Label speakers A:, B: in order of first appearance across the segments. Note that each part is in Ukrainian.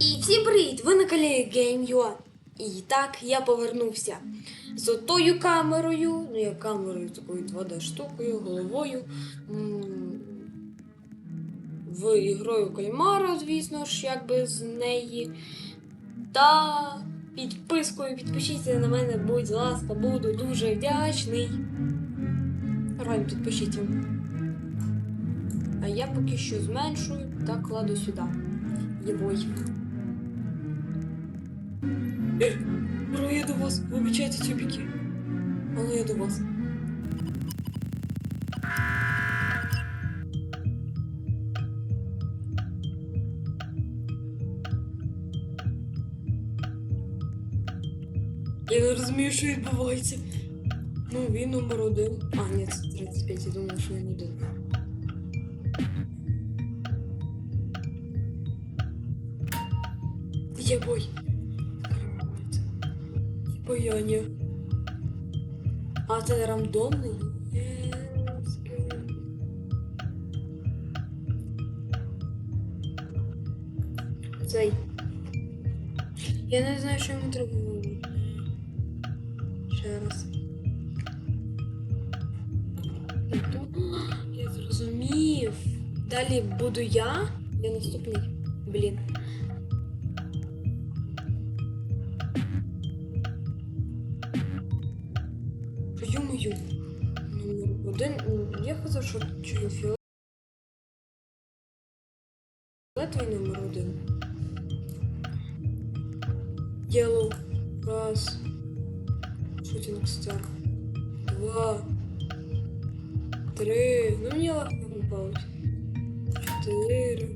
A: І всім привіт! Ви на каналі Game.ua. І так, я повернувся з отою камерою, ну як камерою такою 2D штукою, головою. В ігрою Кальмара, звісно ж, якби з неї. Та підпискою підпишіться на мене, будь ласка, буду дуже вдячний. Реально підпишіться. А я поки що зменшую та кладу сюди. Єбой. Бро, я до вас. Вибачайте тюбіки. Але я до вас. Я не розумію, що відбувається. Ну, він номер один. А, ні, це 35, я думаю, що він один. Єбой. Бояння. А це рандомний? Цей. Я не знаю, що йому треба було. Ще раз. Я зрозумів. Далі буду я. Я наступний. Блін. Ё-моё. Номер один. Я казав, що чую фіолетовий номер один. Yellow. Раз. Shooting Star. Два. Три. Ну мені легко попалось. Чотири.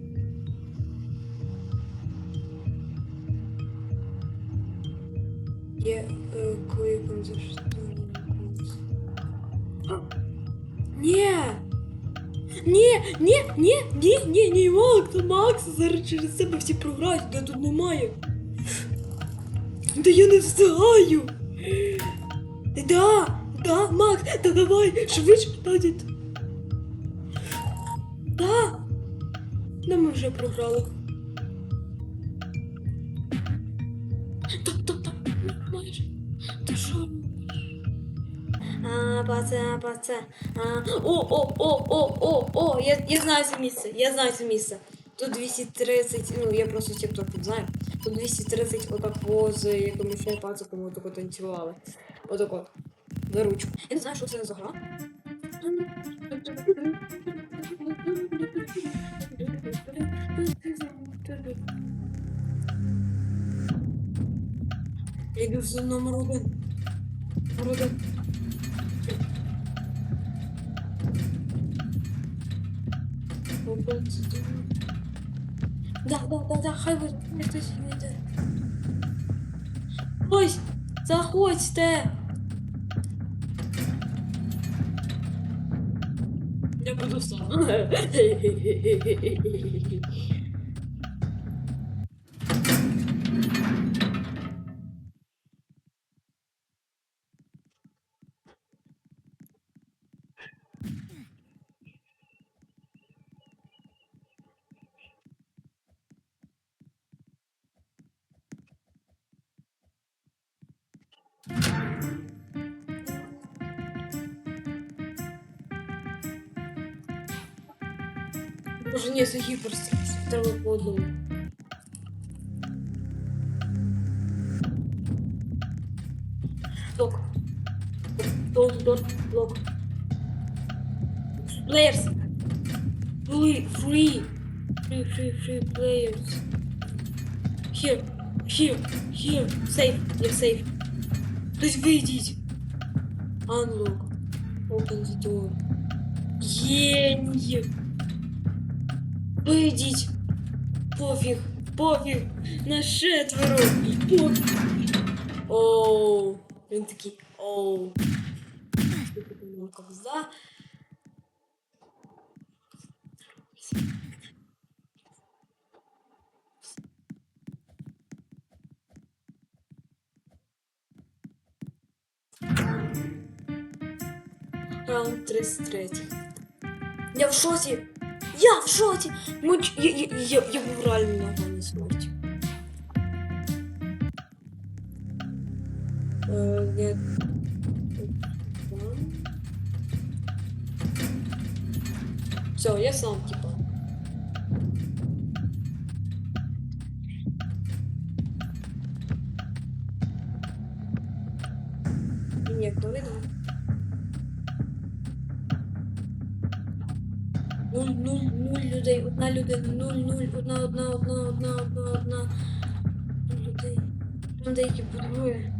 A: Я е, кликом за Ні! Ні, ні, ні, ні, ні, ні, Макс, Макс, зараз через себе всі програють, де тут немає. Да я не встигаю. Да, да, Макс, да давай, швидше дадіть. Да. Да ми вже програли. Паце, паце. О, о, о, о, о, о, я, я знаю це місце, я знаю це місце. Тут 230, ну я просто тік-ток тут знаю. Тут 230 отак во з якимось пациком отако танцювали. Отако. За ручку. Я не знаю, що це за гра. Я йду за номер один. Номер один. Да, да, да, да, хай ви хтось йде. Ось, заходьте. Я буду сам. Може, ні, це гіперстрес. Треба по одному. Док. Док, док, док. Players. Free, free. Free, free, free players. Here, here, here. Safe, я safe. Хтось вийдіть. Unlock. Open the door. Геній. Вийдіть. Пофіг, пофіг. На четверо. Пофіг. Оу. Він такий. Оу. Ковза. Раунд 33. Я в шоці. Я в шоте, Мы... Ну, я, я, я, я реально не могу не смотреть. Все, я сам типа. Нет, ну видел? Людей, одна людина, нуль, нуль, одна, одна, одна, одна, одна, одна. Людей. Там деякі двоє.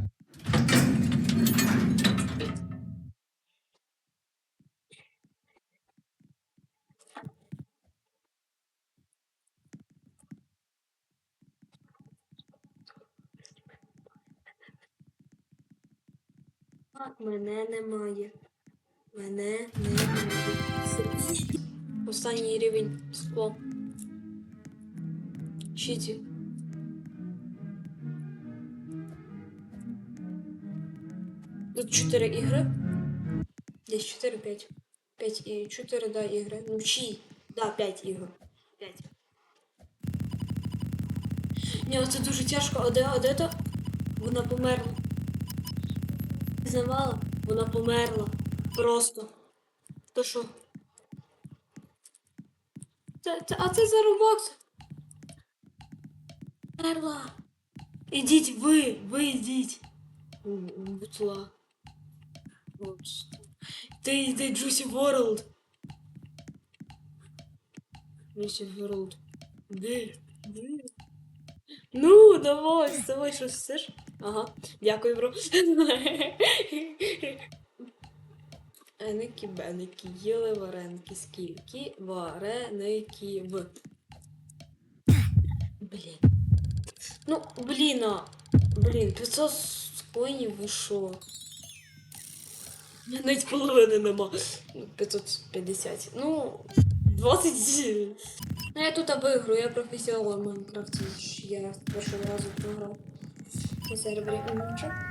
A: Мене немає. Мене немає. Останній рівень скло. Щиті. Тут 4 ігри. Десь 4, 5. 5 і 4, да, ігри. Ну, чи. Да, 5 ігор. 5. Ні, це дуже тяжко, а де, а де то? Вона померла. Знавала? Вона померла. Просто. То що? Це, це, а це за Roblox? Померла. Ідіть ви, ви йдіть. Бутла. Ти йди Juicy World. Juicy World. Де? Ну, давай, давай, що все Ага, дякую, бро. Еники, беники, їли вареники, скільки вареників. Блін. Ну, блін, а. Блін, 500 коїнів ви що? Навіть половини нема. Ну, 550. Ну, 20. Ну, я тут обиграю, я професіонал в Майнкрафті. Я першого разу програв. На сервері Умча.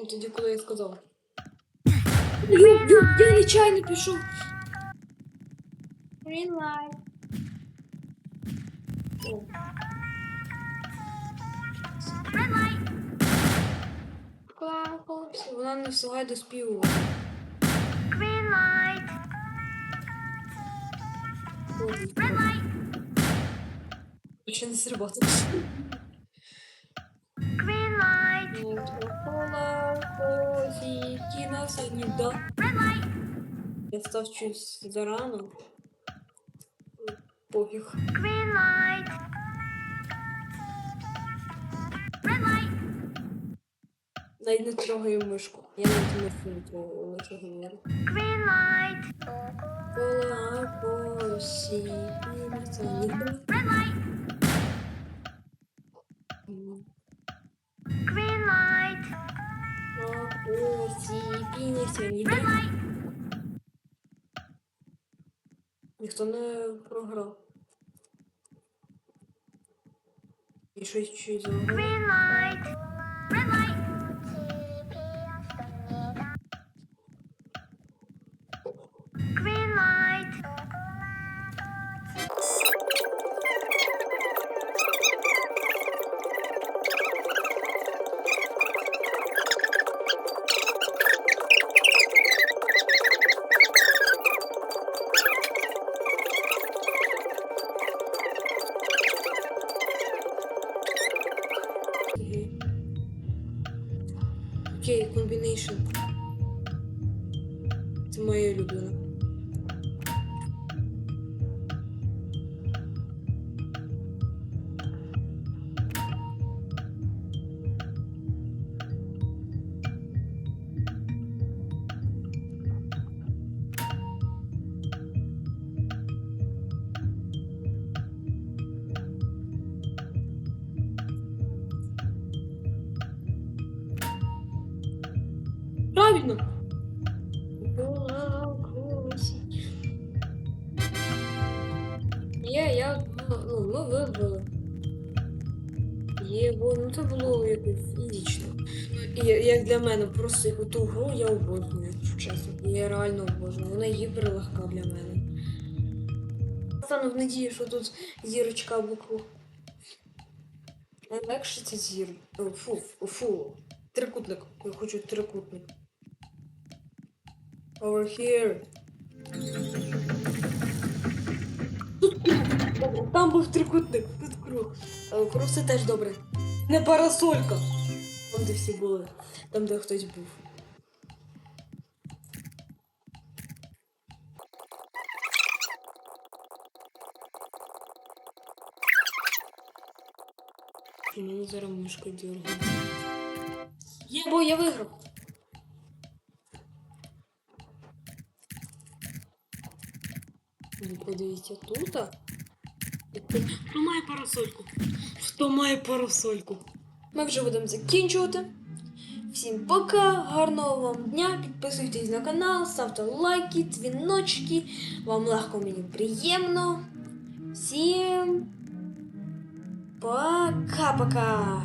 A: Прям тоді, коли я сказав. Ю, ю, я нечайно пішов.
B: Green light.
A: О,
B: Red
A: Вона не встигає до співу.
B: Green light. Red light.
A: Ще не срабати.
B: Light.
A: Я став чуть зарано. Пофіг.
B: Green light. Red light.
A: Навіть не трогаю мишку. Я не телефон твого лише говорю.
B: Green light.
A: Кола, саніда.
B: Red light. Green light. Light.
A: Ніхто не програв. І щось щось. Правильно. Є, я, ну, ми вибрали. Є, ну це було якось фізично. І, як для мене, просто ту гру я обожнюю, якщо чесно. Я реально обожнюю. Вона гіперлегка для мене. Стану в надії, що тут зірочка або круг. Легше це зір. Фу, фу. Трикутник. Я хочу трикутник. Over here. Тут. Там був трикутник, тут круг. Е, Круг це теж добре. Не парасолька. Там, де всі були. Там, де хтось був. Мені зараз мишка дергає. Є, бо я виграв. Ну, подивіться тут. Хто має парасольку? Хто має парасольку? Ми вже будемо закінчувати. Всім пока, гарного вам дня, підписуйтесь на канал, ставте лайки, дзвіночки. Вам легко мені приємно. Всім пока-пока.